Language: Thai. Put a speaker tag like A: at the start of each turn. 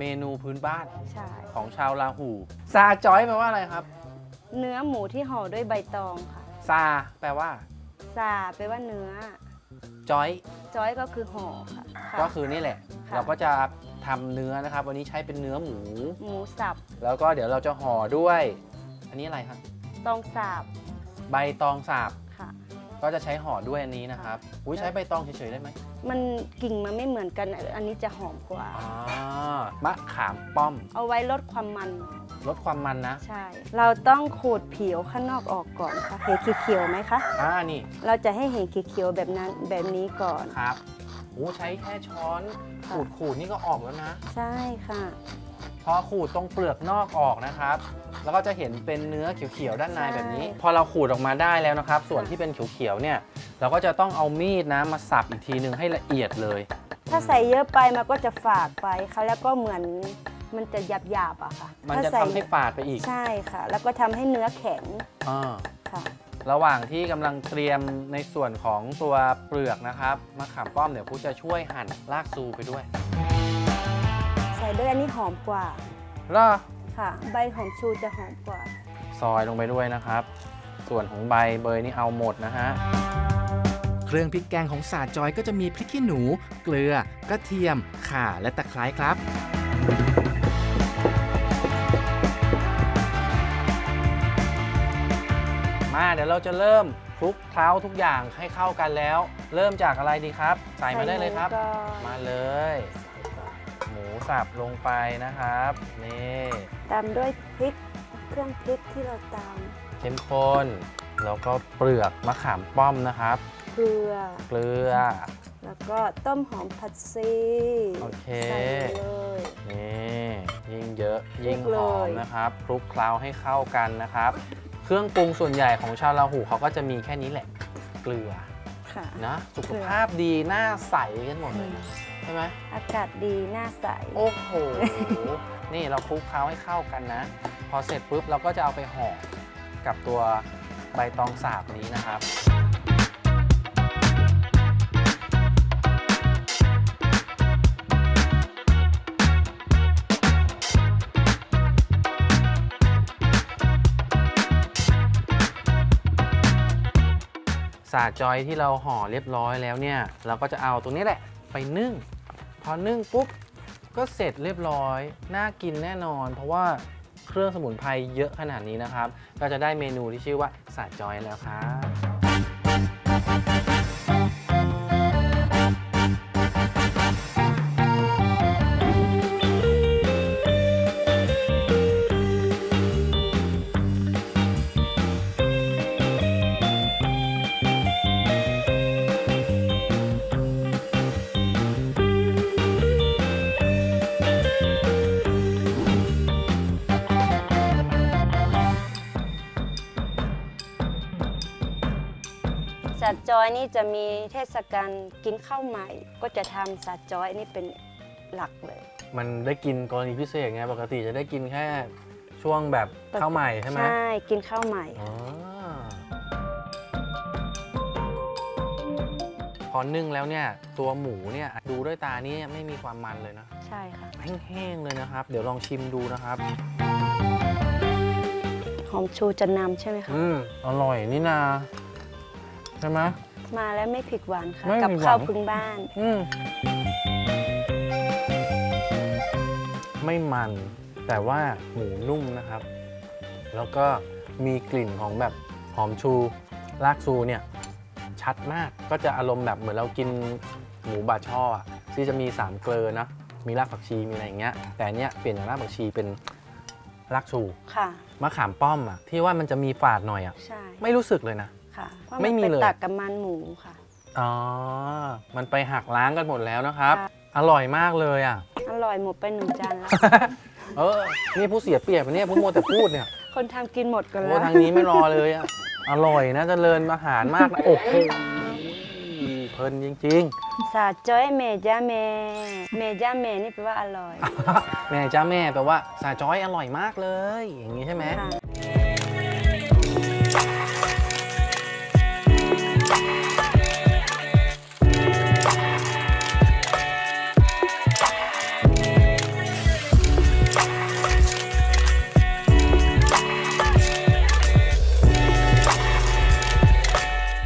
A: เมนูพื้นบ้าน
B: ใช่
A: ของชาวลาหูซาจอยแปลว่าอะไรครับ
B: เนื้อหมูที่ห่อด้วยใบตองค่ะ
A: ซาแปลว่า
B: ซาแปลว่าเนื้อ
A: จอย
B: จอยก็คือห่อค่ะค่ะ
A: ก็คือนี่แหละ
B: ค่ะ
A: เราก็จะทำเนื้อนะครับ วันนี้ใช้เป็นเนื้อหมู
B: หมูสับ
A: แล้วก็เดี๋ยวเราจะห่อด้วย อันนี้อะไรครับ
B: ตองสาบ
A: ใบตองสาบ
B: ค่ะ
A: ก็จะใช้ห่อด้วยอันนี้นะครับ อุ้ยใช้ใบตองเฉยๆได้ไหม
B: มันกิ่งมันไม่เหมือนกัน อันนี้จะหอมกว่า
A: อ่ามะขามป้อม
B: เอาไว้ลดความมัน
A: ลดความมันนะ
B: ใช่ เราต้องขูดผิวข้างนอกออกก่อนค่ะ เห็นเขียวๆไหมคะ
A: อ่า นี่
B: เราจะให้เห็นเขียวๆแบบนั้นแบบนี้ก่อน
A: ครับโอ้ใช้แค่ช้อน
B: ค่ะ
A: ขูดขูดนี่ก็ออกแล้วนะ
B: ใช่ค่ะ
A: พ อขูดตรงเปลือกนอกออกนะครับ แล้วก็จะเห็นเป็นเนื้อเขียวๆด้านในแบบนี้ พอเราขูดออกมาได้แล้วนะครับ ส่วนที่เป็นเขียวๆเนี่ย เราก็จะต้องเอามีดนะมาสับอีกทีหนึ่งให้ละเอียดเลย
B: ถ้าใส่เยอะไปมันก็จะฝาดไปค่ะแล้วก็เหมือนมันจะหยาบๆอะค่ะ
A: มัน
B: ถ้า
A: จะ
B: ใส่
A: ทำให้ฝาดไปอีก
B: ใช่ค่ะ แล้วก็ทำให้เนื้อแข็ง
A: อ่า
B: ค่ะ
A: ระหว่างที่กำลังเตรียมในส่วนของตัวเปลือกนะครับมะขามป้อมเดี๋ยวพุจะช่วยหั่นรากซูไปด้วย
B: ใส่ ด้วยอันนี้หอมกว่า
A: แล้ว
B: ค่ะ ใบหอมชูจะหอมกว่า
A: ซอยลงไปด้วยนะครับ ส่วนของใบเบยนี่เอาหมดนะฮะ
C: เครื่องพริกแกงของสาจอยก็จะมีพริกขี้หนู เกลือกระเทียม ข่าและตะไคร้ครับ
A: มาเดี๋ยวเราจะเริ่มคลุกเคล้าทุกอย่างให้เข้ากันแล้ว เริ่มจากอะไรดีครับ ใส่มาได้เลยครับ
B: ใส่หมูก่อน
A: มาเลยหมู สับลงไปนะครับ นี่
B: ตามด้วยพริกเครื่องพริกที่เราตาม
A: เข้มข้นแล้วก็เปลือกมะขามป้อมนะครับ
B: เกลือ
A: เกลือ
B: แล้วก็ต้มหอมผัดซี
A: โอเค
B: ใส่เลย
A: นี่ยิ่งเยอะยิ่ง
B: คลุ
A: ห
B: ก
A: อ
B: เลย
A: มนะครับคลุกเคล้าให้เข้ากันนะครับ เครื่องปรุงส่วนใหญ่ของชาวลาหูเขาก็จะมีแค่นี้แหละ เกลือ
B: ค่ะ
A: นะสุขภาพดีหน้าใสกันหมดเลยนะ ใช่ไหม
B: อากาศดีหน้าใส
A: โอ้โห นี่เราคลุกเคล้าให้เข้ากันนะ พอเสร็จปุ๊บเราก็จะเอาไปห่อกับตัวใบตองสาบนี้นะครับสาจอยที่เราห่อเรียบร้อยแล้วเนี่ย เราก็จะเอาตรงนี้แหละ ไปนึ่ง พอนึ่งปุ๊บก็เสร็จเรียบร้อย น่ากินแน่นอน เพราะว่าเครื่องสมุนไพรเยอะขนาดนี้นะครับ ก็จะได้เมนูที่ชื่อว่าสาจอยแล้วครับ
B: สัตว์จอยนี่จะมีเทศกาลกินข้าวใหม่ ก็จะทำสัตว์จอยนี่เป็นหลักเลย
A: มันได้กินกรณีพิเศษไงปกติจะได้กินแค่ช่วงแบบข้าวใหม่ใช่ไหม
B: ใช่กินข้าวใหม่
A: อ๋อพอนึ่งแล้วเนี่ยตัวหมูเนี่ยดูด้วยตานี่ไม่มีความมันเลยนะ
B: ใช่ค่ะ
A: แห้งๆเลยนะครับ เดี๋ยวลองชิมดูนะครับ
B: หอมชูจะนำใช่ไหมคะ
A: อืมอร่อยนี่นา ใช่ไหม
B: มาแล้วไม่ผิดหวังค่ะ
A: ไม่
B: กับ
A: ผิดหวัง
B: ข้าวพื้นบ้าน
A: อืมไม่มันแต่ว่าหมูนุ่มนะครับ แล้วก็มีกลิ่นของแบบหอมชูรากชูเนี่ย ชัดมากก็จะอารมณ์แบบเหมือนเรากินหมูบาช่ออะที่จะมีสามเกลอนะมีรากผักชีมีอะไรอย่างเงี้ย แต่อันเนี้ยเปลี่ยนจากรากผักชีเป็นรากชู
B: ค่ะ
A: มะขามป้อมอะที่ว่ามันจะมีฝาดหน่อยอะ
B: ใช่
A: ไม่รู้สึกเลยนะ
B: ค่ะ เพราะ
A: ไม่
B: น
A: มี
B: ไป
A: เลย
B: ตักกับมันหมูค่ะ
A: อ๋อ มันไปหักล้างกันหมดแล้วนะครับ
B: ค่ะ
A: อร่อยมากเลยอะ
B: อร่อยหมดไปหนึ่งจานแล้ว
A: เออ นี่ผู้เสียเปรียบอะเนี่ยเพิ่งโมวแต่พูดเนี่ย
B: คนทำกินหมดกัน
A: โอ้
B: แล้ว
A: ทางนี้ไม่รอเลยอะ อร่อยนะเจริญอาหารมากนะโอ้โหเพลินจริง
B: สาจ้อยเมจ้าเม เมจ้าเมนี่แปลว่าอร่อย
A: ๆ แม่จ้าแม่แปลว่าสาจ้อยอร่อยมากเลย อย่างนี้ใช่ไหม
B: ค่ะ